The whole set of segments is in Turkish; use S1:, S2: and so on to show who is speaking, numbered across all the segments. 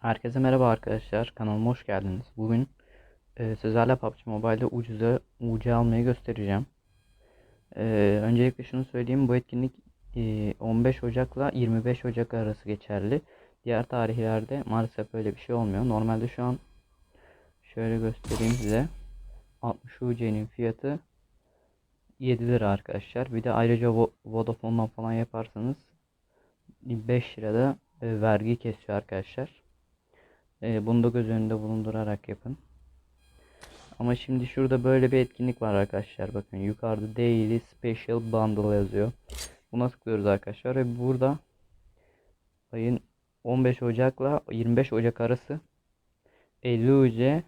S1: Herkese merhaba arkadaşlar. Kanalıma hoş geldiniz. Bugün e, sizlerle PUBG Mobile'de ucuza UC almayı göstereceğim. E, öncelikle şunu söyleyeyim. Bu etkinlik e, 15 Ocak'la 25 Ocak arası geçerli. Diğer tarihlerde maalesef böyle bir şey olmuyor. Normalde şu an şöyle göstereyim size. 60 UC'nin fiyatı 7 lira arkadaşlar. Bir de ayrıca Vo- Vodafone'dan falan yaparsanız 5 lirada e, vergi kesiyor arkadaşlar. E, bunu da göz önünde bulundurarak yapın. Ama şimdi şurada böyle bir etkinlik var arkadaşlar. Bakın yukarıda Daily Special Bundle yazıyor. Buna tıklıyoruz arkadaşlar ve burada ayın 15 Ocak'la 25 Ocak arası 50 UC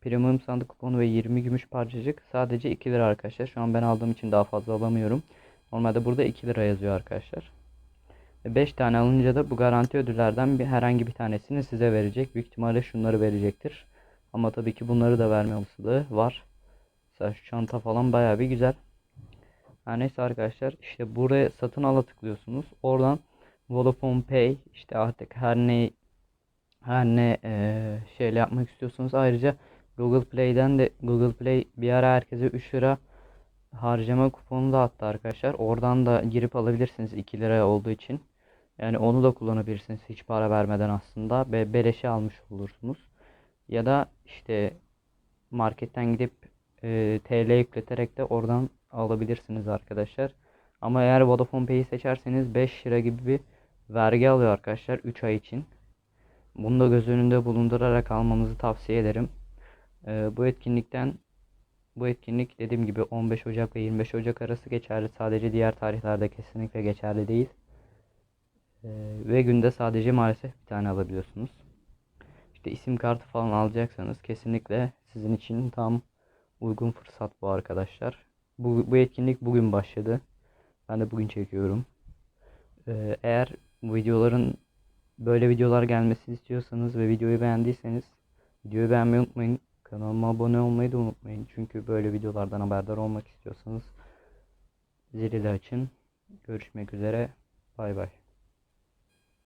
S1: premium sandık kuponu ve 20 gümüş parçacık sadece 2 lira arkadaşlar. Şu an ben aldığım için daha fazla alamıyorum. Normalde burada 2 lira yazıyor arkadaşlar. 5 tane alınca da bu garanti ödüllerden bir herhangi bir tanesini size verecek. Büyük ihtimalle şunları verecektir. Ama tabii ki bunları da verme olasılığı var. Mesela şu çanta falan bayağı bir güzel. Her neyse arkadaşlar işte buraya satın ala tıklıyorsunuz. Oradan Vodafone Pay işte artık her ne her ne eee şeyle yapmak istiyorsunuz. Ayrıca Google Play'den de Google Play bir ara herkese 3 lira harcama kuponu da attı arkadaşlar. Oradan da girip alabilirsiniz 2 lira olduğu için. Yani onu da kullanabilirsiniz hiç para vermeden aslında ve beleşe almış olursunuz. Ya da işte marketten gidip e, TL yükleterek de oradan alabilirsiniz arkadaşlar. Ama eğer Vodafone Pay'i seçerseniz 5 lira gibi bir vergi alıyor arkadaşlar 3 ay için. Bunu da göz önünde bulundurarak almanızı tavsiye ederim. E, bu etkinlikten bu etkinlik dediğim gibi 15 Ocak ve 25 Ocak arası geçerli. Sadece diğer tarihlerde kesinlikle geçerli değil. Ee, ve günde sadece maalesef bir tane alabiliyorsunuz. İşte isim kartı falan alacaksanız kesinlikle sizin için tam uygun fırsat bu arkadaşlar. Bu, bu etkinlik bugün başladı. Ben de bugün çekiyorum. Ee, eğer bu videoların böyle videolar gelmesini istiyorsanız ve videoyu beğendiyseniz videoyu beğenmeyi unutmayın. Kanalıma abone olmayı da unutmayın. Çünkü böyle videolardan haberdar olmak istiyorsanız zili de açın. Görüşmek üzere. Bay bay.